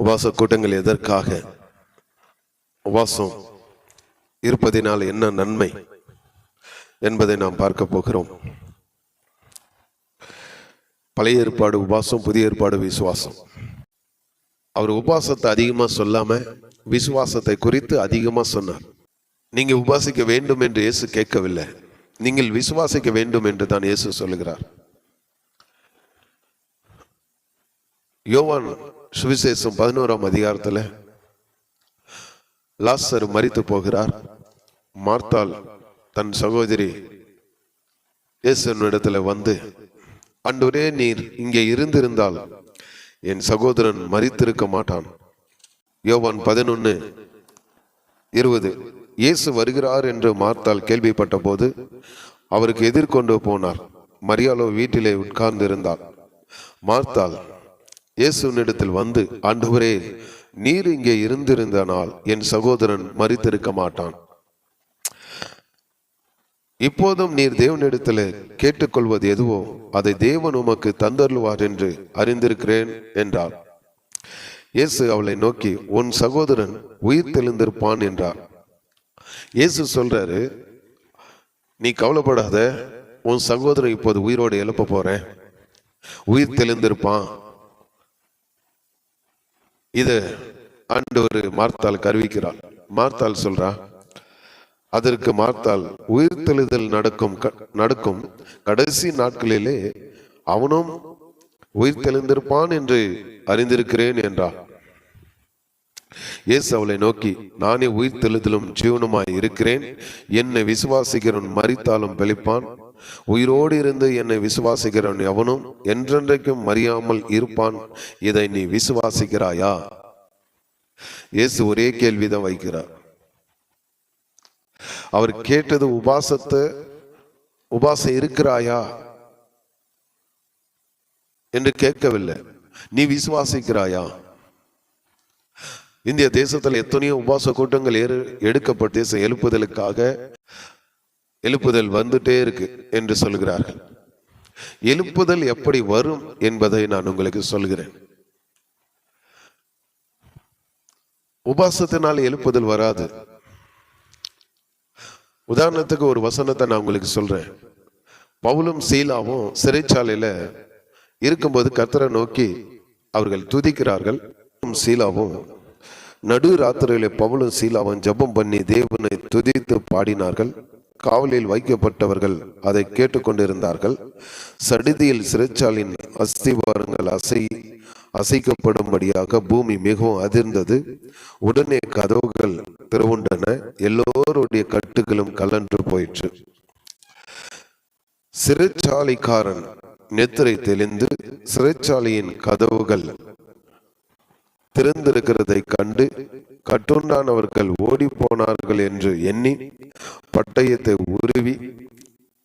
உபாச கூட்டங்கள் எதற்காக? உபாசம் இருப்பதினால் என்ன நன்மை என்பதை நாம் பார்க்க போகிறோம். பழைய ஏற்பாடு உபாசம் புதிய ஏற்பாடு விசுவாசம். அவர் உபாசத்தை அதிகமாக சொல்லாம விசுவாசத்தை குறித்து அதிகமாக சொன்னார். நீங்கள் உபாசிக்க வேண்டும் என்று இயேசு கேட்கவில்லை. நீங்கள் விசுவாசிக்க வேண்டும் என்று தான் இயேசு சொல்லுகிறார். யோவான் சுவிசேஷம் பதினோராம் அதிகாரத்தில் லாசர் மறித்து போகிறார். மார்த்தாள் தன் சகோதரி இயேசுவினிடத்துல வந்து அன்றுவரே நீர் இங்கே இருந்திருந்தால் என் சகோதரன் மறித்திருக்க மாட்டான். யோவான் பதினொன்னு இருபது இயேசு வருகிறார் என்று மார்த்தாள் கேள்விப்பட்ட போது அவருக்கு எதிர்கொண்டு போனார். மரியாளோ வீட்டிலே உட்கார்ந்து இருந்தார் மார்த்தாள் இயேசுவினிடத்தில் வந்து ஆண்டவரே நீர் இங்கே இருந்திருந்தனால் என் சகோதரன் மறித்திருக்க மாட்டான். இப்போதும் நீர் தேவனிடத்தில் கேட்டுக்கொள்வது எதுவோ அதை தேவன் உமக்கு தந்தருள்வார் என்று அறிந்திருக்கிறேன் என்றார். இயேசு அவளை நோக்கி உன் சகோதரன் உயிர் தெளிந்திருப்பான் என்றார். இயேசு சொல்றாரு நீ கவலைப்படாத உன் சகோதரன் இப்போது உயிரோடு எழுப்ப போறேன். உயிர் தெளிந்திருப்பான். இது ஆண்டவர் மார்த்தால் கருவிக்கிறாள் மார்த்தால் சொல்றா அதற்கு மார்த்தால் உயிர்த்தெழுதல் நடக்கும் நடக்கும். கடைசி நாட்களிலே அவனும் உயிர்த்தெழுந்திருப்பான் என்று அறிந்திருக்கிறேன் என்றார் இயேசு அவளை நோக்கி நானே உயிர்த்தெழுதலும் ஜீவனுமாய் இருக்கிறேன். என்னை விசுவாசிக்கிறவன் மறித்தாலும் பிழைப்பான் உயிரோடு இருந்து என்னை விசுவாசிக்கிறவன் எவனும் என்றென்றைக்கும் மறியாமல் இருப்பான். இதை நீ விசுவாசிக்கிறாயா? இயேசு ஒரே கேள்விதான் வைக்கிறார். அவர் கேட்டது உபாசத்தை உபாசம் இருக்கிறாயா? என்று கேட்கவில்லை. நீ விசுவாசிக்கிறாயா? இந்திய தேசத்தில் எத்தனையோ உபாச கூட்டங்கள் எடுக்கப்பட்ட எடுக்கப்பட்டு எழுப்புதலுக்காக எழுப்புதல் வந்துட்டே இருக்கு என்று சொல்கிறார்கள். எழுப்புதல் எப்படி வரும் என்பதை நான் உங்களுக்கு சொல்கிறேன். உபாசத்தினால் எழுப்புதல் வராது. உதாரணத்துக்கு ஒரு வசனத்தை நான் உங்களுக்கு சொல்றேன். பவுலும் சீலாவும் சிறைச்சாலையில இருக்கும்போது கர்த்தரை நோக்கி அவர்கள் துதிக்கிறார்கள். சீலாவும் நடு ராத்திரியில பவுலும் சீலாவும் ஜெபம் பண்ணி தேவனை துதித்து பாடினார்கள். காவலில் வைக்கப்பட்டவர்கள் அதை கேட்டுக்கொண்டிருந்தார்கள். சடிதியில் சிறைச்சாலின் அஸ்திவாரங்கள் அசை அசைக்கப்படும்படியாக பூமி மிகவும் அதிர்ந்தது. உடனே கதவுகள் திறவுண்டன. எல்லோருடைய கட்டுகளும் கலன்று போயிற்று. சிறைச்சாலைக்காரன் நெத்திரை தெளிந்து சிறைச்சாலையின் கதவுகள் திறந்திருக்கிறதை கண்டு கட்டுண்டானவர்கள் ஓடி போனார்கள் என்று எண்ணி பட்டயத்தை உருவி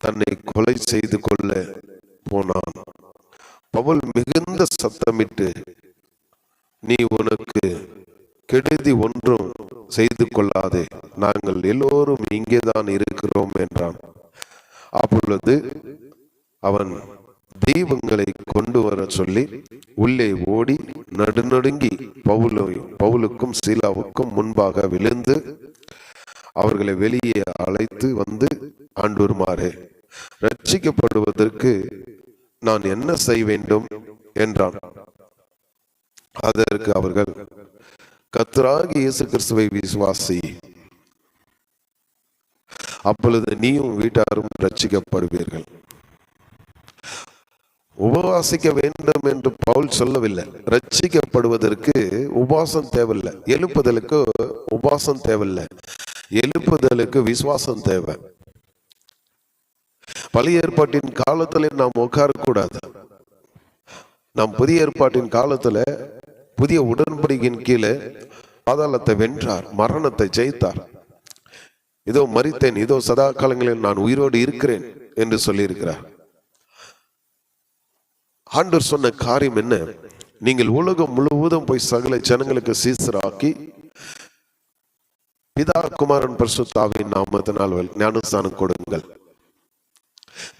தன்னை கொலை செய்து கொள்ள போனான். பவுல் மிகுந்த சத்தமிட்டு நீ உனக்கு கெடுதி ஒன்றும் செய்து கொள்ளாதே. நாங்கள் எல்லோரும் இங்கேதான் இருக்கிறோம் என்றான். அப்பொழுது அவன் தெய்வங்களை கொண்டு வர சொல்லி உள்ளே ஓடி நடுநடுங்கி பவுலை பவுலுக்கும் சீலாவுக்கும் முன்பாக விழுந்து அவர்களை வெளியே அழைத்து வந்து ஆண்டுருமாறு ரட்சிக்கப்படுவதற்கு நான் என்ன செய்ய வேண்டும்? என்றான். அதற்கு அவர்கள் கத்தராகி இயேசு கிறிஸ்துவை விசுவாசி. அப்பொழுது நீயும் வீட்டாரும் ரட்சிக்கப்படுவீர்கள். உபவாசிக்க வேண்டும் என்று பவுல் சொல்லவில்லை. ரட்சிக்கப்படுவதற்கு உபாசம் தேவையில்லை. எழுப்புதலுக்கு உபாசம் தேவையில்லை. எழுப்புதலுக்கு விசுவாசம் தேவை. பழைய ஏற்பாட்டின் காலத்துல நாம் உட்காரக்கூடாது. நாம் புதிய ஏற்பாட்டின் காலத்துல புதிய உடன்படிக்கையின் கீழே பாதாளத்தை வென்றார் மரணத்தை ஜெயித்தார். இதோ மறித்தேன் இதோ சதா காலங்களில் நான் உயிரோடு இருக்கிறேன் என்று சொல்லியிருக்கிறார். ஆண்டவர் சொன்ன காரியம் என்ன? நீங்கள் உலகம் முழுவதும் போய் சகல ஜனங்களுக்கு சீசராக்கி பிதா குமாரன் பரிசுத்தாவின் நாமத்தினால் ஞானஸ்தானம் கொடுங்கள்.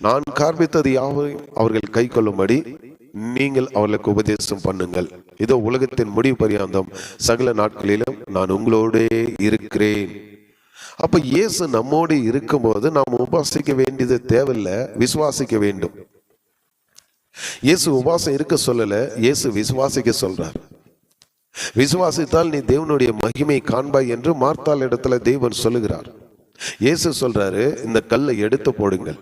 நான் காண்பித்தது யாவையும் அவர்கள் கை கொள்ளும்படி நீங்கள் அவர்களுக்கு உபதேசம் பண்ணுங்கள். இதோ உலகத்தின் முடிவு பரியாந்தம். சகல நாட்களிலும் நான் உங்களோடே இருக்கிறேன். அப்ப இயேசு நம்மோடு இருக்கும்போது நாம் உபாசிக்க வேண்டியது தேவையில்லை விசுவாசிக்க வேண்டும். இயேசு உபாசம் இருக்க சொல்லலை இயேசு விசுவாசிக்க சொல்றார். விசுவாசித்தால் நீ தேவனுடைய மகிமை காண்பாய் என்று மார்த்தாள் இடத்துல தேவன் சொல்லுகிறார். இயேசு சொல்றாரு இந்த கல்லை எடுத்து போடுங்கள்.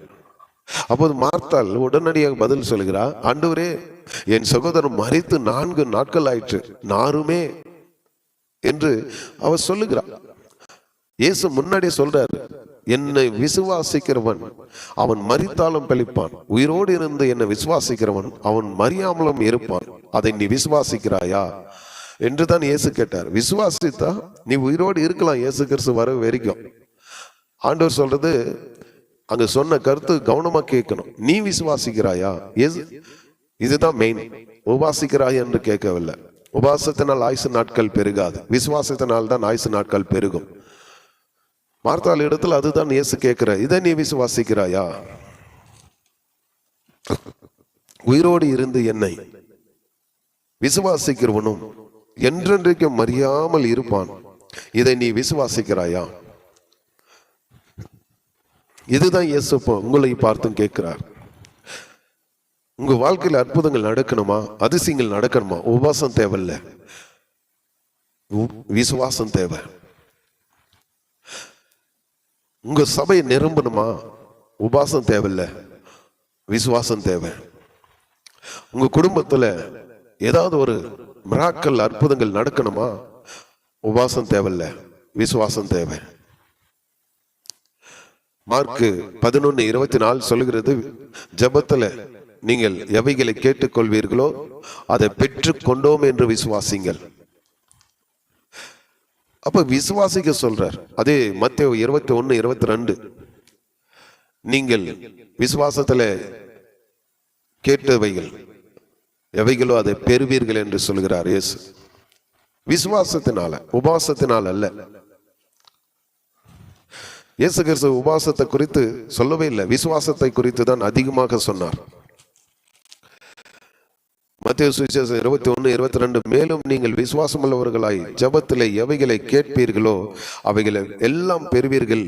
அப்போது மார்த்தாள் உடனடியாக பதில் சொல்லுகிறார் ஆண்டவரே என் சகோதரன் மறைத்து நான்கு நாட்கள் ஆயிற்று நாருமே என்று அவர் சொல்லுகிறார் இயேசு முன்னாடியே சொல்றாரு என்னை விசுவாசிக்கிறவன். அவன் மறித்தாலும் பழிப்பான் உயிரோடு இருந்து என்னை விசுவாசிக்கிறவன். அவன் மறியாமலும் இருப்பான். அதை நீ விசுவாசிக்கிறாயா? என்று தான் இயேசு கேட்டார். விசுவாசித்தா நீ உயிரோடு இருக்கலாம். இயேசு கிறிஸ்து வர வரைக்கும். ஆண்டவர் சொல்றது அங்க சொன்ன கருத்து கவனமா கேட்கணும். நீ விசுவாசிக்கிறாயா? இதுதான் மெயின் உபாசிக்கிறாய் என்று கேட்கவில்லை. உபாசத்தினால் ஆயுசு நாட்கள் பெருகாது. விசுவாசத்தினால் தான் ஆயுசு நாட்கள் பெருகும். மார்த்தாள் இடத்துல அதுதான் இயேசு கேட்கிற இதை நீ விசுவாசிக்கிறாயா? உயிரோடு இருந்து என்னை விசுவாசிக்கிறவனும் என்றென்றைக்கும் மறியாமல் இருப்பான். இதை நீ விசுவாசிக்கிறாயா? இதுதான் இயேசு உங்களை பார்த்தும் கேட்கிறார். உங்க வாழ்க்கையில் அற்புதங்கள் நடக்கணுமா? அதிசயங்கள் நடக்கணுமா? உபவாசம் தேவையில்லை. உ- விசுவாசம் தேவை. உங்க சபையை நிரம்பணுமா? உபாசம் தேவையில்லை. விசுவாசம் தேவை. உங்க குடும்பத்துல ஏதாவது ஒரு மிராக்கள் அற்புதங்கள் நடக்கணுமா? உபாசம் தேவையில்லை. விசுவாசம் தேவை. மார்க்கு பதினொன்னு இருபத்தி நாலு சொல்லுகிறது ஜெபத்துல நீங்கள் எவைகளை கேட்டுக்கொள்வீர்களோ அதை பெற்று கொண்டோம் என்று விசுவாசிங்கள். அப்போ விசுவாசிக்க சொல்றார். அதே மத்திய இருபத்தி ஒன்று இருபத்தி ரெண்டு நீங்கள் விசுவாசத்தில் கேட்டவைகள் எவைகளோ அதை பெறுவீர்கள் என்று சொல்கிறார் இயேசு. விசுவாசத்தினால உபாசத்தினால் அல்ல. இயேசு கிறிஸ்து உபாசத்தை குறித்து சொல்லவே இல்லை. விசுவாசத்தை குறித்து தான் அதிகமாக சொன்னார். மத்திய சுவிசேஷம் இருபத்தி ஒன்று இருபத்தி ரெண்டு மேலும் நீங்கள் விசுவாசமுள்ளவர்களாய் ஜபத்தில் எவைகளை கேட்பீர்களோ அவைகளை எல்லாம் பெறுவீர்கள்.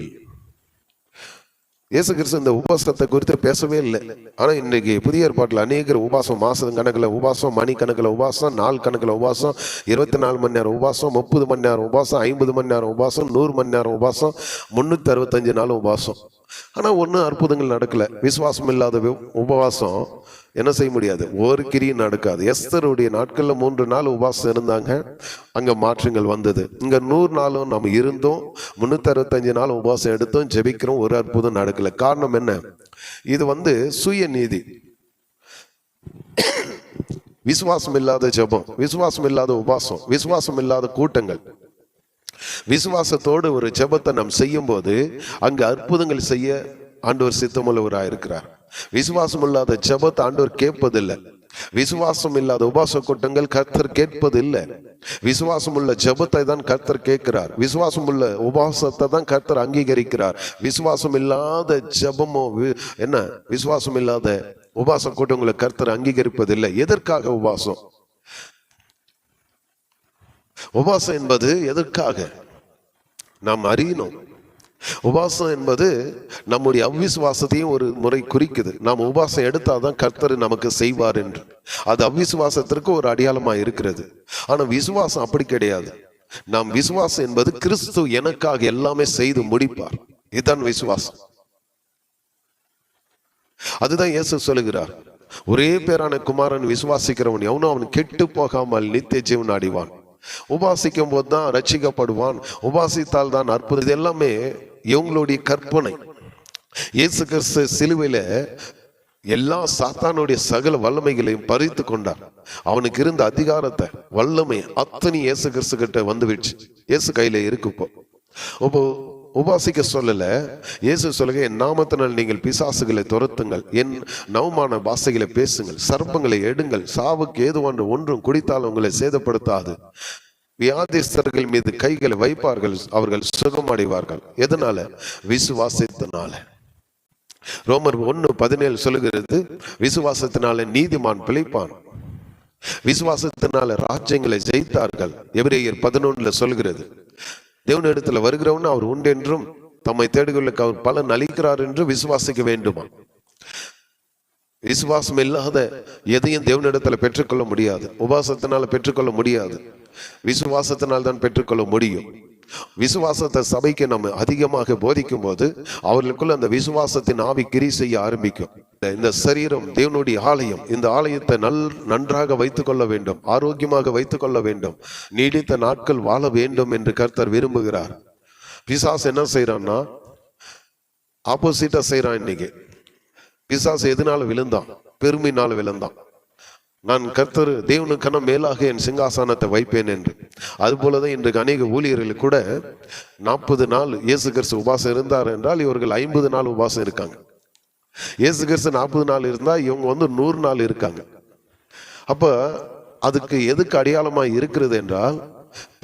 இயேசு கிறிஸ்து இந்த உபாசத்தை குறித்து பேசவே இல்லை. ஆனால் இன்னைக்கு புதிய ஏற்பாட்டில் அநேகர் உபாசம் மாசம் கணக்கில் உபாசம் மணி கணக்கில் உபாசம் நாள் கணக்கில் உபாசம் இருபத்தி நாலு மணி நேரம் உபாசம் முப்பது மணி நேரம் உபாசம் ஐம்பது மணி நேரம் உபாசம் நூறு மணி நேரம் உபாசம் முந்நூற்றி அறுபத்தஞ்சு நாள் உபாசம் ஆனால் ஒன்றும் அற்புதங்கள் நடக்கல. விசுவாசம் இல்லாத உபவாசம் என்ன செய்ய முடியாது? ஒரு கிரியும் நடக்காது. எஸ்தருடைய நாட்களில் மூன்று நாள் உபவாசம் இருந்தாங்க. அங்கே மாற்றங்கள் வந்தது. இங்கே நூறு நாளும் நம்ம இருந்தோம். முந்நூற்றறுபத்தஞ்சு அறுபத்தஞ்சு நாள் உபவாசம் எடுத்தோம் ஜெபிக்கிறோம் ஒரு அற்புதம் நடக்கலை. காரணம் என்ன? இது வந்து சுய நீதி. விசுவாசம் இல்லாத ஜெபம் விசுவாசம் இல்லாத உபாசம் விசுவாசம் இல்லாத கூட்டங்கள். விசுவாசத்தோடு ஒரு ஜெபத்தை நாம் செய்யும் போது அங்கு அற்புதங்கள் செய்ய ஆண்டவர் சித்தமுள்ளவராக இருக்கிறார் விசுவாசம் இல்லாத ஜபத்தை ஆண்டவர் கேட்பதில்லை. விசுவாசம் இல்லாத உபாச கூட்டங்கள் கர்த்தர் கேட்பதில்லை. விசுவாசம் உள்ள ஜபத்தை தான் கர்த்தர் கேட்கிறார். விசுவாசம் உள்ள உபாசத்தை தான் கர்த்தர் அங்கீகரிக்கிறார். விசுவாசம் இல்லாத ஜெபமோ வி- என்ன? விசுவாசம் இல்லாத உபாச கூட்டங்களை கர்த்தர் அங்கீகரிப்பதில்லை. எதற்காக உபாசம்? உபாசம் என்பது எதற்காக? நாம் அறியணும் உபாசம் என்பது நம்முடைய அவ்விசுவாசத்தையும் ஒரு முறை குறிக்குது. நாம் உபாசம் எடுத்தாதான் கர்த்தர் நமக்கு செய்வார் என்று. அது அவ்விசுவாசத்திற்கு ஒரு அடையாளமா இருக்கிறது. ஆனா விசுவாசம் அப்படி கிடையாது. நாம் விசுவாசம் என்பது கிறிஸ்து எனக்காக எல்லாமே செய்து முடிப்பார். இதுதான் விசுவாசம். அதுதான் இயேசு சொல்லுகிறார். ஒரே பேரான குமாரன் விசுவாசிக்கிறவன் எவனும் அவன் கெட்டு போகாமல் நித்திய ஜீவன் அடைவான். உபாசிக்கும் போது தான் ரட்சிக்கப்படுவான் உபாசித்தால் தான் அற்புதம். இது எல்லாமே இவங்களுடைய கற்பனை. இயேசு கிறிஸ்து சிலுவையில் எல்லா சாத்தானுடைய சகல வல்லமைகளையும் பறித்து கொண்டார். அவனுக்கு இருந்த அதிகாரத்தை வல்லமை அத்தனை இயேசு கிறிஸ்து கிட்ட வந்துவிடுச்சு. இயேசு கையில இருக்குப்போ அப்போ உபாசிக்க சொல்லல. இயேசு சொல்லுங்க என் நாமத்தினால் நீங்கள் பிசாசுகளை துரத்துங்கள். என் நவமான பாசைகளை பேசுங்கள். சர்ப்பங்களை எடுங்கள். சாவுக்கு ஏதுவாண்டு ஒன்றும் குடித்தால் உங்களை சேதப்படுத்தாது. வியாதிஸ்தர்கள் மீது கைகளை வைப்பார்கள். அவர்கள் சுகமடைவார்கள். எதனால? விசுவாசத்தினால. ரோமர் ஒன்று பதினேழு சொல்லுகிறது விசுவாசத்தினால நீதிமான் பிழைப்பான். விசுவாசத்தினால ராஜ்யங்களை ஜெயித்தார்கள். எபிரேயர் பதினொன்றுல சொல்கிறது தேவனிடத்துல வருகிறவன் அவர் உண்டென்றும் தம்மை தேடுகளுக்கு அவர் பலன் அளிக்கிறார் என்று விசுவாசிக்க வேண்டுமா? விசுவாசம் இல்லாத எதையும் தேவனிடத்துல பெற்றுக்கொள்ள முடியாது. உபாசத்தினால பெற்றுக்கொள்ள முடியாது. விசுவாசத்தினால் தான் பெற்றுக்கொள்ள முடியும். விசுவாசத்தை சபைக்கு நம்ம அதிகமாக போதிக்கும் போது அவர்களுக்குள்ள அந்த விசுவாசத்தின் ஆவி கிரி செய்ய ஆரம்பிக்கும். இந்த சரீரம் தேவனுடைய ஆலயம் இந்த ஆலயத்தை நல் நன்றாக வைத்துக் கொள்ள வேண்டும் ஆரோக்கியமாக வைத்துக் கொள்ள வேண்டும் நீடித்த நாட்கள் வாழ வேண்டும் என்று கர்த்தர் விரும்புகிறார். பிசாஸ் என்ன செய்யறான்னா ஆப்போசிட்டா செய்யறான் இன்னைக்கு. பிசாஸ் எதனால விழுந்தான்? பெருமையினால விழுந்தான். நான் கர்த்தர் தேவனுக்கான மேலாக என் சிங்காசனத்தை வைப்பேன் என்று. அதுபோலதான் இன்றைக்கு அநேக ஊழியர்கள் கூட நாற்பது நாள் இயேசு கிறிஸ்து உபாசம் இருந்தார் என்றால் இவர்கள் ஐம்பது நாள் உபாசம் இருக்காங்க. இயேசு கிறிஸ்து நாற்பது நாள் இருந்தா இவங்க வந்து நூறு நாள் இருக்காங்க. அப்ப அதுக்கு எதுக்கு அடையாளமாக இருக்கிறது என்றால்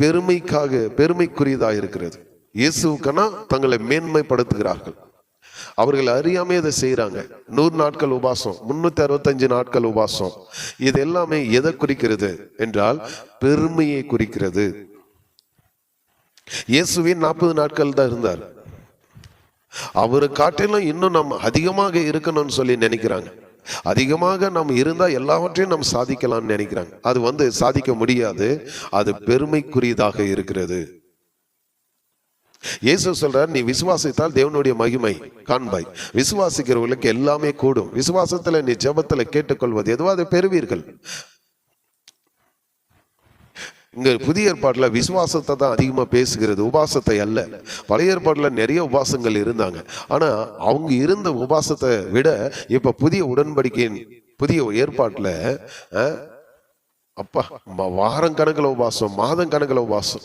பெருமைக்காக பெருமைக்குரியதாக இருக்கிறது. இயேசுக்கனா தங்களை மேன்மைப்படுத்துகிறார்கள். அவர்கள் அறியாமே இதை செய்யறாங்க நூறு நாட்கள் உபாசம் முன்னூத்தி அறுபத்தஞ்சு நாட்கள் உபாசம். இது எல்லாமே எதை குறிக்கிறது என்றால் பெருமையை குறிக்கிறது. இயேசுவின் நாற்பது நாட்கள் தான் இருந்தார். அவரை காட்டிலும் இன்னும் நம்ம அதிகமாக இருக்கணும்னு சொல்லி நினைக்கிறாங்க. அதிகமாக நம்ம இருந்தா எல்லாவற்றையும் நம்ம சாதிக்கலாம்னு நினைக்கிறாங்க. அது வந்து சாதிக்க முடியாது. அது பெருமைக்குரியதாக இருக்கிறது. இயேசு சொல்றார் நீ விசுவாசித்தால் தேவனுடைய மகிமை காண்பாய். விசுவாசிக்கிறவர்களுக்கு எல்லாமே கூடும். விசுவாசத்துல நீ ஜெபத்துல கேட்டுக்கொள்வது எதுவோ அதை பெறுவீர்கள். இங்க புதிய ஏற்பாட்டில் விசுவாசத்தை தான் அதிகமா பேசுகிறது உபாசத்தை அல்ல. பழைய ஏற்பாட்டில் நிறைய உபாசங்கள் இருந்தாங்க. ஆனா அவங்க இருந்த உபாசத்தை விட இப்போ புதிய உடன்படிக்கையின் புதிய ஏற்பாட்டில் அப்பா வாரம் கணக்கில் உபாசம் மாதம் கணக்கில் உபாசம்.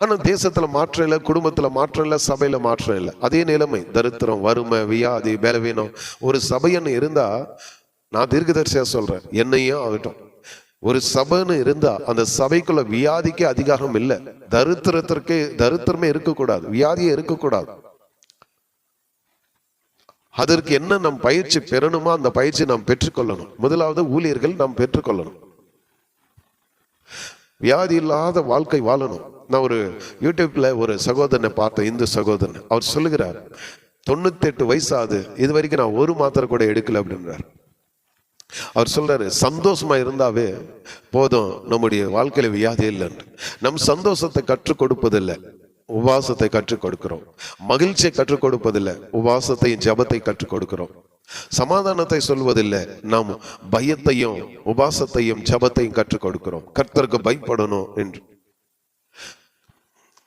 ஆனால் தேசத்தில் மாற்றம் இல்லை குடும்பத்தில் மாற்றம் இல்லை சபையில் மாற்றம் இல்லை. அதே நிலைமை தரித்திரம் வறுமை வியாதி பலவீனம். ஒரு சபைன்னு இருந்தால் நான் தீர்க்கதரிசியாக சொல்கிறேன் என்னையும் ஆகட்டும். ஒரு சபைன்னு இருந்தா அந்த சபைக்குள்ள வியாதிக்கு அதிகாரம் இல்லை. தரித்திரத்திற்கு தரித்திரமே இருக்கக்கூடாது வியாதியே இருக்கக்கூடாது. அதற்கு என்ன நம் பயிற்சி பெறணுமோ அந்த பயிற்சி நாம் பெற்றுக்கொள்ளணும். முதலாவது ஊழியர்கள் நாம் பெற்றுக்கொள்ளணும். வியாதி இல்லாத வாழ்க்கை வாழணும். நான் ஒரு யூடியூப்ல ஒரு சகோதரனை பார்த்தேன் இந்து சகோதரன். அவர் சொல்லுகிறார் தொண்ணூத்தெட்டு வயசாகுது. இது வரைக்கும் நான் ஒரு மாத்திரை கூட எடுக்கல அப்படின்றார். அவர் சொல்றாரு சந்தோஷமா இருந்தாவே போதும். நம்முடைய வாழ்க்கையில வியாதி இல்லைன்னு. நம் சந்தோஷத்தை கற்றுக் கொடுப்பதில்லை. உபாசத்தை கற்றுக் கொடுக்கிறோம். மகிழ்ச்சியை கற்றுக் கொடுப்பதில்லை. உபாசத்தையும் ஜபத்தை கற்றுக் கொடுக்கிறோம். சமாதானத்தை சொல்வதில்லை. நாம் பயத்தையும் உபாசத்தையும் ஜபத்தையும் கற்றுக் கொடுக்கிறோம். கர்த்தருக்கு பயப்படணும் என்று.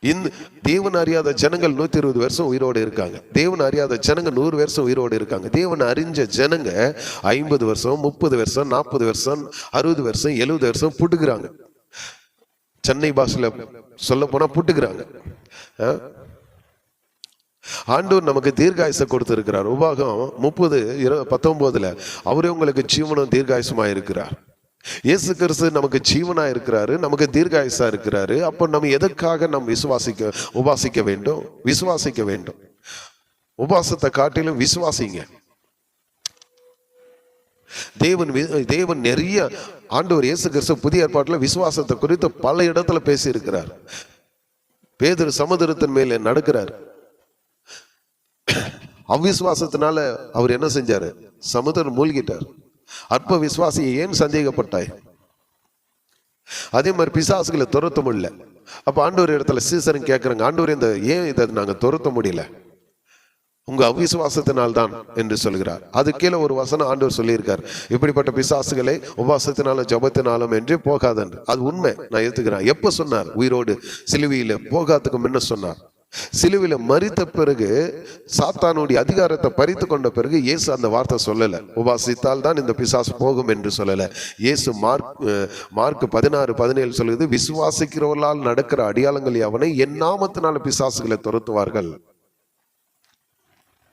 இந்த தேவன் அறியாத ஜனங்கள் நூத்தி இருபது வருஷம் உயிரோடு இருக்காங்க. தேவன் அறியாத ஜனங்கள் நூறு வருஷம் உயிரோடு இருக்காங்க. தேவன் அறிஞ்ச ஜனங்க ஐம்பது வருஷம் முப்பது வருஷம் நாற்பது வருஷம் அறுபது வருஷம் எழுபது வருஷம் புட்டுக்கிறாங்க. சென்னை பாஷையில சொல்ல போனா புட்டுக்கிறாங்க. ஆ? ஆண்டவர் நமக்கு தீர்காயுசை கொடுத்திருக்கிறார். உபாகம் முப்பது இரு பத்தொன்பதுல அவரே உங்களுக்கு ஜீவனம் தீர்காயுசமா இருக்கிறார் இயேசு கிறிஸ்து நமக்கு ஜீவனா இருக்கிறாரு நமக்கு தீர்காயுசா இருக்கிறாரு. அப்போ நம்ம எதற்காக நாம் விசுவாசிக்க உபாசிக்க வேண்டும்? விசுவாசிக்க வேண்டும். உபாசத்தை காட்டிலும் விசுவாசிங்க. தேவன் தேவன் நிறைய ஆண்டவர் இயேசு கிறிஸ்து புதிய ஏற்பாட்டில் விசுவாசத்தை குறித்து பல இடத்துல பேசியிருக்கிறார். பேதர் சமுதிரத்தின் மேலே நடக்கிறார். அவிசுவாசத்தினால அவர் என்ன செஞ்சாரு? சமுதிரம் மூழ்கிட்டார். அற்ப விசுவாசியை ஏன் சந்தேகப்பட்டாய்? அதே மாதிரி பிசாசுகளை துரத்த முடியல. அப்ப ஆண்டவர் இடத்துல சீசரன் கேட்குறாங்க ஆண்டவர் இந்த ஏன் இதை நாங்க துரத்த முடியல? உங்க அவிசுவாசத்தினால்தான் என்று சொல்கிறார். அது கீழே ஒரு வசனம் ஆண்டவர் சொல்லியிருக்கார். இப்படிப்பட்ட பிசாசுகளை உபாசத்தினாலும் ஜபத்தினாலும் என்று போகாதன்று. அது உண்மை நான் ஏத்துக்கிறேன். எப்ப சொன்னார்? உயிரோடு சிலுவையில போகாதுக்கு முன்ன சொன்னார். சிலுவில மறித்த பிறகு சாத்தானுடைய அதிகாரத்தை பறித்து கொண்ட பிறகு இயேசு அந்த வார்த்தை சொல்லல. உபாசித்தால் தான் இந்த பிசாசு போகும் என்று சொல்லல. இயேசு மார்க் மார்க் பதினாறு பதினேழு சொல்லுது விசுவாசிக்கிறவர்களால் நடக்கிற அடையாளங்கள் அவனை என் நாமத்தினால பிசாசுகளை துரத்துவார்கள்.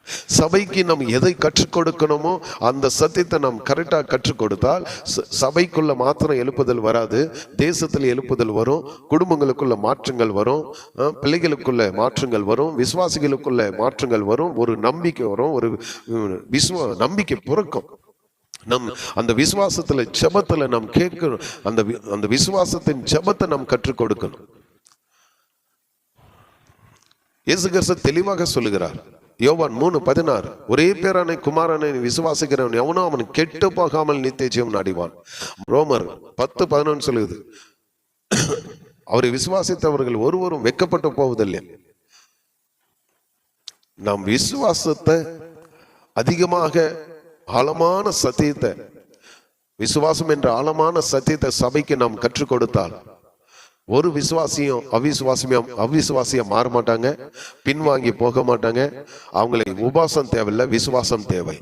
சபைக்கு நாம் எதை கற்றுக் கொடுக்கணுமோ அந்த சத்தியத்தை நாம் கரெக்டாக கற்றுக் கொடுத்தால் ச- சபைக்குள்ள மாத்திரம் எழுப்புதல் வராது தேசத்தில் எழுப்புதல் வரும் குடும்பங்களுக்குள்ள மாற்றங்கள் வரும் பிள்ளைகளுக்குள்ள மாற்றங்கள் வரும் விசுவாசிகளுக்குள்ள மாற்றங்கள் வரும் ஒரு நம்பிக்கை வரும் ஒரு விஸ்வா நம்பிக்கை பிறக்கும். நம் அந்த விசுவாசத்துல ஜெபத்துல நாம் கேட்கணும் அந்த வி- அந்த விசுவாசத்தின் செபத்தை நாம் கற்றுக் கொடுக்கணும். இயேசு கிறிஸ்து தெளிவாக சொல்லுகிறார். யோவான் மூணு பதினாறு. ஒரே பேரானை குமாரனை விசுவாசிக்கிறவன் எவனோ அவன் கெட்டு போகாமல் நித்தியஜீவன் அடிவான். அடைவான் ரோமர் பத்து பதினொன்று சொல்லுது. அவரை விசுவாசித்தவர்கள் ஒருவரும் வெட்கப்பட்டு போவதில்லை. நாம் விசுவாசத்தை அதிகமாக ஆழமான சத்தியத்தை விசுவாசம் என்ற ஆழமான சத்தியத்தை சபைக்கு நாம் கற்றுக் கொடுத்தால் ஒரு விசுவாசியும் அவிசுவாசியம் அவிசுவாசியம் மாற மாட்டாங்க பின்வாங்கி போக மாட்டாங்க. அவங்களுக்கு உபாசம் தேவையில்லை விசுவாசம் தேவை.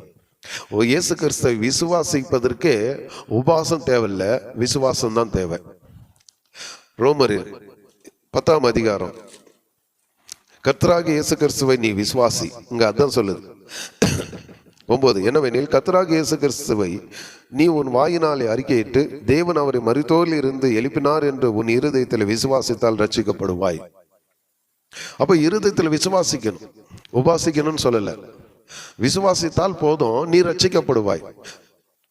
ஓ இயேசு கிறிஸ்துவை விசுவாசிப்பதற்கு உபாசம் தேவையில்லை விசுவாசம் தான் தேவை. ரோமரு பத்தாம் அதிகாரம். கத்ராக இயேசு கிறிஸ்துவை நீ விசுவாசி. இங்க அதான் சொல்லுது. ஒன்பது என்னவெனில் கத்ராக இயேசு கிறிஸ்துவை நீ உன் வாயினாலே அறிக்கையிட்டு தேவன் அவரை மருத்தோரில் இருந்து எழுப்பினார் என்று உன் இருதயத்தில் விசுவாசித்தால் ரட்சிக்கப்படுவாய் அப்ப இருதயத்தில் விசுவாசிக்கணும். உபாசிக்கணும்னு சொல்லல. விசுவாசித்தால் போதும் நீ ரட்சிக்கப்படுவாய்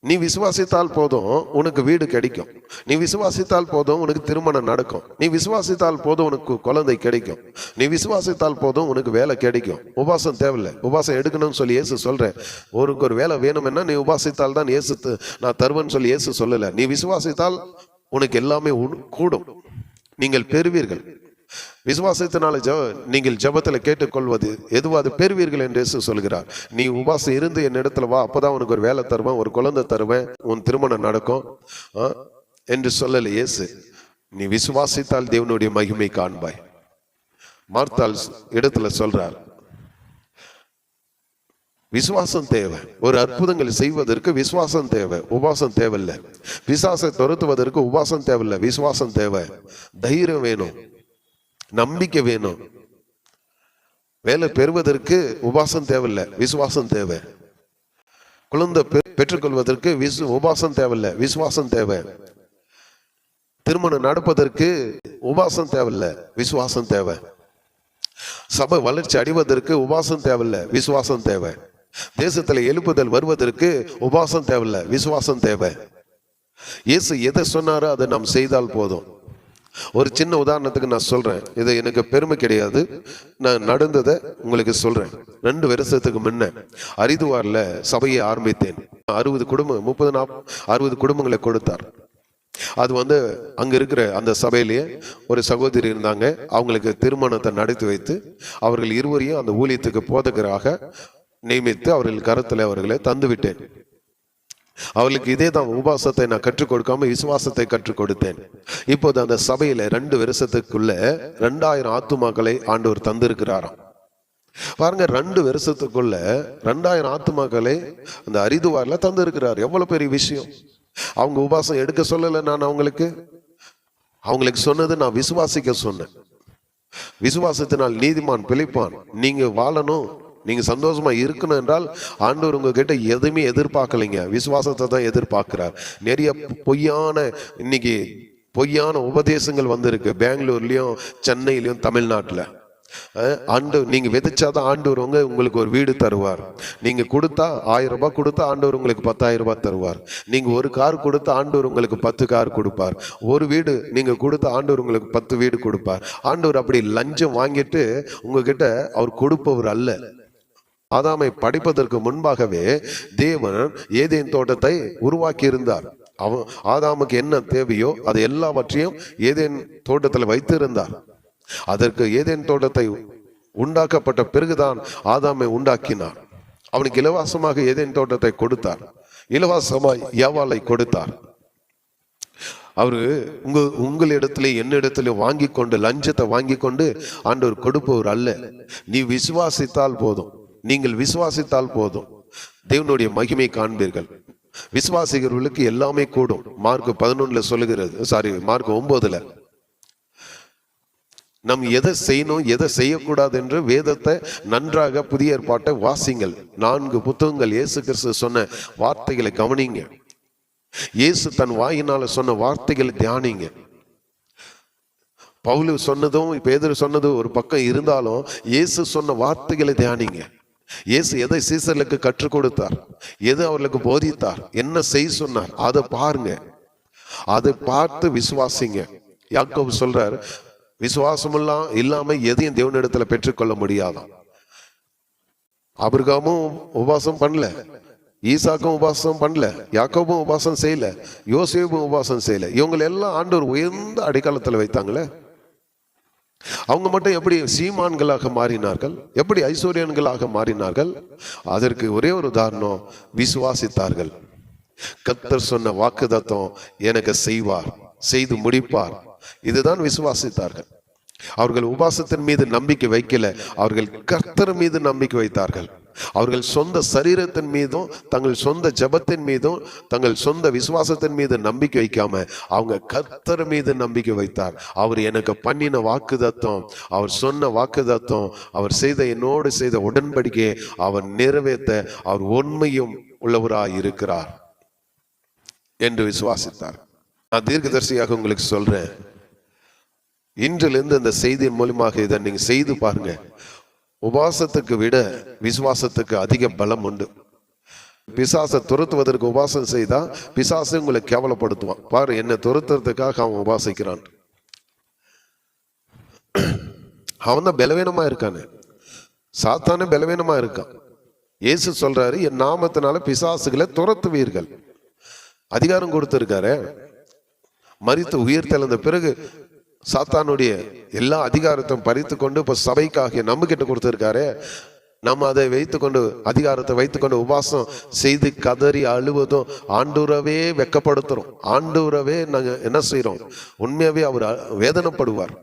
நீ விசுவாசித்தால் போதும் உனக்கு வீடு கிடைக்கும். நீ விசுவாசித்தால் போதும் உனக்கு திருமணம் நடக்கும். நீ விசுவாசித்தால் போதும் உனக்கு குழந்தை கிடைக்கும். நீ விசுவாசித்தால் போதும் உனக்கு வேலை கிடைக்கும். உபாசம் தேவையில்லை. உபாசம் எடுக்கணும்னு சொல்லி ஏசு சொல்கிறேன் ஒருக்கு ஒரு வேலை வேணும்னா நீ உபாசித்தால் தான் ஏசு நான் தருவேன்னு சொல்லி ஏசு சொல்லலை. நீ விசுவாசித்தால் உனக்கு எல்லாமே உன்- கூடும். நீங்கள் பெறுவீர்கள். விசுவாசத்தினால ஜெப நீங்கள் ஜெபத்தில் கேட்டுக்கொள்வது எதுவாது பெறுவீர்கள் என்று இயேசு சொல்கிறார். நீ உபாசம் இருந்து என் இடத்துல வா அப்போதான் உனக்கு ஒரு வேலை தருவேன் ஒரு குழந்தை தருவேன் உன் திருமணம் நடக்கும். ஆ? என்று சொல்லலை இயேசு. நீ விசுவாசித்தால் தேவனுடைய மகிமை காண்பாய். மார்த்தால் இடத்துல சொல்றார் விசுவாசம் தேவை. ஒரு அற்புதங்கள் செய்வதற்கு விசுவாசம் தேவை. உபாசம் தேவையில்லை. விசுவாசை துரத்துவதற்கு உபாசம் தேவையில்லை. விசுவாசம் தேவை. தைரியம் வேணும். நம்பிக்கை வேணும். வேலை பெறுவதற்கு உபாசம் தேவையில்லை விசுவாசம் தேவை. குழந்தை பெ- பெற்றுக்கொள்வதற்கு விசு உபாசம் தேவையில்லை விசுவாசம் தேவை. திருமணம் நடப்பதற்கு உபாசம் தேவையில்லை விசுவாசம் தேவை. சபை வளர்ச்சி அடைவதற்கு உபாசம் தேவையில்லை விசுவாசம் தேவை. தேசத்துல எழுப்புதல் வருவதற்கு உபாசம் தேவையில்லை விசுவாசம் தேவை. இயேசு எதை சொன்னாரோ அதை நாம் செய்தால் போதும். ஒரு சின்ன உதாரணத்துக்கு நான் சொல்றேன். இது எனக்கு பெருமை கிடையாது. நான் நடந்ததை உங்களுக்கு சொல்றேன். ரெண்டு வருஷத்துக்கு முன்ன அரிதுவார்ல சபையை ஆரம்பித்தேன். அறுபது குடும்பம் முப்பது நாப் அறுபது குடும்பங்களை கொடுத்தார். அது வந்து அங்க இருக்கிற அந்த சபையிலேயே ஒரு சகோதரி இருந்தாங்க. அவங்களுக்கு திருமணத்தை நடத்தி வைத்து அவர்கள் இருவரையும் அந்த ஊழியத்துக்கு போதகராக நியமித்து அவர்கள் கருத்தில் அவர்களை தந்து விட்டேன் அவளுக்கு இதே தான் உபாசத்தை நான் கற்றுக் கொடுக்காம விசுவாசத்தை கற்றுக் கொடுத்தேன். இப்போது அந்த சபையில ரெண்டு வருஷத்துக்குள்ள ரெண்டாயிரம் ஆத்துமாக்களை ஆண்டவர் தந்திருக்கிறாராம். பாருங்க ரெண்டு வருஷத்துக்குள்ள ரெண்டாயிரம் ஆத்துமாக்களை அந்த அரிதுவாரில் தந்திருக்கிறார். எவ்வளவு பெரிய விஷயம். அவங்க உபாசம் எடுக்க சொல்லலை நான் அவங்களுக்கு. அவங்களுக்கு சொன்னது நான் விசுவாசிக்க சொன்னேன். விசுவாசத்தினால் நீதிமான் பிழைப்பான். நீங்க வாழணும் நீங்கள் சந்தோஷமாக இருக்கணும் என்றால் ஆண்டவர் உங்ககிட்ட எதுவுமே எதிர்பார்க்கலைங்க. விசுவாசத்தை தான் எதிர்பார்க்கிறார். நிறைய பொய்யான இன்னைக்கு பொய்யான உபதேசங்கள் வந்திருக்கு. பெங்களூர்லேயும் சென்னையிலையும் தமிழ்நாட்டில். ஆண்டு நீங்கள் விதைச்சாதான் ஆண்டவர் உங்க உங்களுக்கு ஒரு வீடு தருவார். நீங்கள் கொடுத்தா ஆயிரம் ரூபாய் கொடுத்தா ஆண்டவர் உங்களுக்கு பத்தாயிரம் ரூபாய் தருவார். நீங்கள் ஒரு கார் கொடுத்தா ஆண்டவர் உங்களுக்கு பத்து கார் கொடுப்பார். ஒரு வீடு நீங்கள் கொடுத்தா ஆண்டவர் உங்களுக்கு பத்து வீடு கொடுப்பார். ஆண்டவர் அப்படி லஞ்சம் வாங்கிட்டு உங்ககிட்ட அவர் கொடுப்பவர் அல்ல. ஆதாமை படிப்பதற்கு முன்பாகவே தேவன் ஏதேன் தோட்டத்தை உருவாக்கி இருந்தார் அவன் ஆதாமுக்கு என்ன தேவையோ அது எல்லாவற்றையும் ஏதேன் தோட்டத்தில் வைத்திருந்தார். அதற்கு ஏதேன் தோட்டத்தை உண்டாக்கப்பட்ட பிறகுதான் ஆதாமை உண்டாக்கினார். அவனுக்கு இலவசமாக ஏதேன் தோட்டத்தை கொடுத்தார். இலவசமாய் ஏவாளை கொடுத்தார். அவரு உங்க உங்களிடத்துல என்னிடத்துல வாங்கி கொண்டு லஞ்சத்தை வாங்கி கொண்டு ஆண்டவர் கொடுப்பவர் அல்ல. நீ விசுவாசித்தால் போதும். நீங்கள் விசுவாசித்தால் போதும். தேவனுடைய மகிமை காண்பீர்கள். விசுவாசிக்கிறவர்களுக்கு எல்லாமே கூடும். மார்க் பதினொன்னுல சொல்லுகிறது. சாரி மார்க் ஒன்பதுல நம் எதை செய்யணும் எதை செய்யக்கூடாது என்று வேதத்தை நன்றாக புதிய ஏற்பாட்டை வாசிங்கள். நான்கு புத்தகங்கள் இயேசு கிறிஸ்து சொன்ன வார்த்தைகளை கவனிங்க. இயேசு தன் வாயினால சொன்ன வார்த்தைகளை தியானிங்க. பவுலு சொன்னதும் பேதர் சொன்னதும் ஒரு பக்கம் இருந்தாலும் இயேசு சொன்ன வார்த்தைகளை தியானிங்க. இயேசு எதை சீசர்களுக்கு கற்றுக் கொடுத்தார்? எது அவர்களுக்கு போதித்தார்? என்ன செய் சொன்னார்? அதை பாருங்க. அதை பார்த்து விசுவாசிங்க. யாக்கோபு சொல்றார் விசுவாசமெல்லாம் இல்லாம எதையும் தேவனிடத்துல பெற்றுக்கொள்ள முடியாதான் அபிரகாமும் உபாசம் பண்ணல. ஈசாக்கும் உபாசம் பண்ணல. யாக்கோபும் உபாசம் செய்யல. யோசேபும் உபாசம் செய்யல. இவங்களை எல்லாம் ஆண்டவர் உயர்ந்த அடிக்காலத்தில் வைத்தாங்களே. அவங்க மட்டும் எப்படி சீமான்களாக மாறினார்கள்? எப்படி ஐஸ்வர்யன்களாக மாறினார்கள்? அதற்கு ஒரே ஒரு உதாரணம் விசுவாசித்தார்கள். கத்தர் சொன்ன வாக்குதத்தம் எனக்கு செய்வார் செய்து முடிப்பார். இதுதான் விசுவாசித்தார்கள். அவர்கள் உபாசத்தின் மீது நம்பிக்கை வைக்கல அவர்கள் கர்த்தர் மீது நம்பிக்கை வைத்தார்கள். அவர்கள் சொந்த சரீரத்தின் மீதும் தங்கள் சொந்த ஜபத்தின் மீதும் தங்கள் சொந்த விசுவாசத்தின் மீது நம்பிக்கை வைக்காம அவங்க கர்த்தர் மீது நம்பிக்கை வைத்தார். அவர் எனக்கு பண்ணின வாக்குதத்தம் அவர் சொன்ன வாக்குதத்தம் அவர் செய்த என்னோடு செய்த உடன்படிக்கையை அவர் நிறைவேற்ற அவர் உண்மையும் உள்ளவராய் இருக்கிறார் என்று விசுவாசித்தார். நான் தீர்க்கதரிசியாக உங்களுக்கு சொல்றேன். இன்றிலிருந்து அந்த செய்தியின் மூலியமாக இதை நீங்க செய்து பாருங்க. உபாசத்துக்கு விட விசுவாசத்துக்கு அதிக பலம் உண்டு. பிசாசை துரத்துவதற்கு உபாசம் செய்தா பிசாசு உங்களை கேவலப்படுத்துவான். பாரு என்னை துரத்துறதுக்காக அவன் உபாசிக்கிறான். அவன் தான் பலவீனமா இருக்கானே. சாத்தானே பலவீனமா இருக்கான். இயேசு சொல்றாரு என் நாமத்தினால பிசாசுகளை துரத்துவீர்கள். அதிகாரம் கொடுத்திருக்காரு. மறித்து உயிர் தெளிந்த பிறகு சாத்தானுடைய எல்லா அதிகாரத்தையும் பறித்து கொண்டு இப்போ சபைக்காகிய நம்ம கிட்ட நம்ம அதை வைத்துக்கொண்டு அதிகாரத்தை வைத்துக்கொண்டு உபாசம் செய்து கதறி அழுவதும் ஆண்டூரவே வெக்கப்படுத்துறோம். ஆண்டூரவே நாங்கள் என்ன செய்கிறோம் உண்மையாகவே அவர் வேதனைப்படுவார்.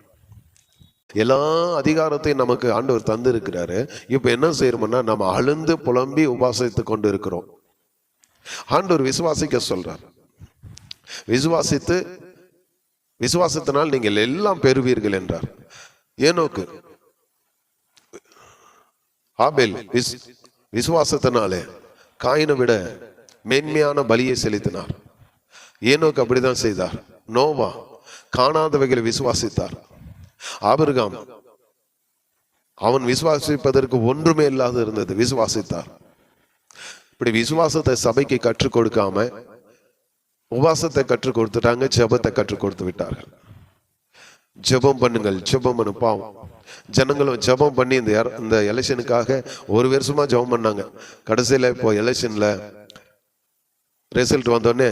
எல்லா அதிகாரத்தையும் நமக்கு ஆண்டவர் தந்திருக்கிறாரு. இப்போ என்ன செய்யறோம்னா நம்ம அழுந்து புலம்பி உபாசித்து கொண்டு இருக்கிறோம் ஆண்டவர் விசுவாசிக்க சொல்றார். விசுவாசித்து விசுவாசத்தினால் நீங்கள் எல்லாம் பெறுவீர்கள் என்றார். ஏனோக்கு ஆபேல் விஸ் விசுவாசத்தினாலே காயினை விட மேன்மையான பலியை செலுத்தினார். ஏனோக்கு அப்படிதான் செய்தார். நோவா காணாதவைகளை விசுவாசித்தார். ஆபிரகாம் அவன் விசுவாசிப்பதற்கு ஒன்றுமே இல்லாது இருந்தது விசுவாசித்தார். இப்படி விசுவாசத்தை சபைக்கு கற்றுக் கொடுக்காம உபாசத்தை கற்றுக் கொடுத்துட்டாங்க ஜெபத்தை கற்றுக் கொடுத்து விட்டார்கள். ஜெபம் பண்ணுங்கள் ஜெபம் பண்ணு பாவம். ஜனங்களும் ஜெபம் பண்ணி இந்த இந்த எலெக்ஷனுக்காக ஒரு வருஷமா ஜெபம் பண்ணாங்க. கடைசியில இப்போ எலெக்ஷன்ல ரிசல்ட் வந்தோடனே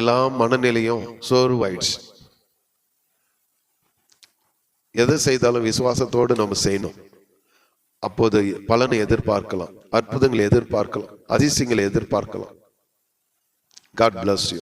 எல்லாம் மனநிலையும் சோர்வாயிடுச்சு. எது செய்தாலும் விசுவாசத்தோடு நம்ம செய்யணும். அப்போது பலனை எதிர்பார்க்கலாம் அற்புதங்களை எதிர்பார்க்கலாம் அதிசயங்களை எதிர்பார்க்கலாம். God bless you